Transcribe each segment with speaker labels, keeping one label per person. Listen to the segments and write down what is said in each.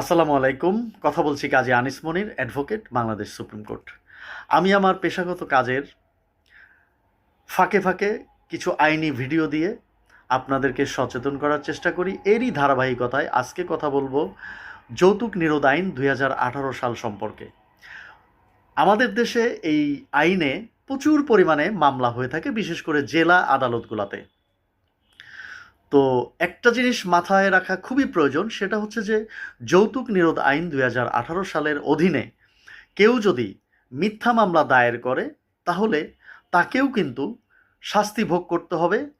Speaker 1: আসসালামু আলাইকুম। কথা বলছি Kazi Anis Monir, advocate, Bangladesh supreme court. আমি আমার পেশাগত কাজের ফাঁকে ফাঁকে কিছু আইনি ভিডিও দিয়ে আপনাদেরকে সচেতন করার চেষ্টা করি। এরই ধারাবাহিকতায় আজকে কথা বলব যৌতুক নিরোধ আইন দু হাজার আঠারো সাল সম্পর্কে। আমাদের দেশে এই আইনে প্রচুর পরিমাণে মামলা হয়ে থাকে, বিশেষ করে জেলা আদালতগুলোতে। তো একটা জিনিস মাথায় রাখা খুবই প্রয়োজন, সেটা হচ্ছে যে যৌতুক নিরোধ আইন দু হাজার আঠারো সালের অধীনে কেউ যদি মিথ্যা মামলা দায়ের করে, তাহলে তাকেও কিন্তু শাস্তি ভোগ করতে হবে।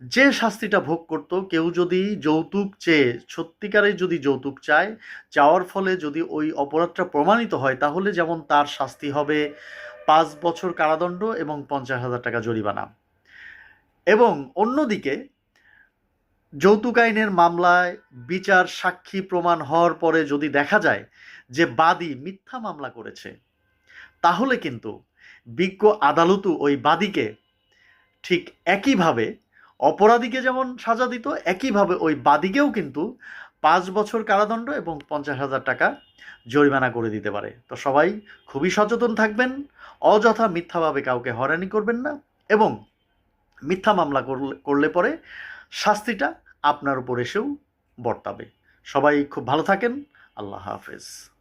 Speaker 1: যে শাস্তিটা ভোগ করত, কেউ যদি যৌতুক চেয়ে সত্যিকারে যদি যৌতুক চায়, চাওয়ার ফলে যদি ওই অপরাধটা প্রমাণিত হয়, তাহলে যেমন তার শাস্তি হবে পাঁচ বছর কারাদণ্ড এবং পঞ্চাশ হাজার টাকা জরিমানা। এবং অন্যদিকে যৌতুক আইনের মামলায় বিচার সাক্ষী প্রমাণ হওয়ার পরে যদি দেখা যায় যে বাদী মিথ্যা মামলা করেছে, তাহলে কিন্তু বিজ্ঞ আদালতও ওই বাদীকে ঠিক একইভাবে অপরাধীকে যেমন সাজা দিত, একইভাবে ওই বাদীকেও কিন্তু পাঁচ বছর কারাদণ্ড এবং পঞ্চাশ হাজার টাকা জরিমানা করে দিতে পারে। তো সবাই খুবই সচেতন থাকবেন, অযথা মিথ্যাভাবে কাউকে হয়রানি করবেন না এবং মিথ্যা মামলা করলে করলে পরে শাস্তিটা আপনার উপর এসেও বর্তাবে। সবাই খুব ভালো থাকেন। আল্লাহ হাফেজ।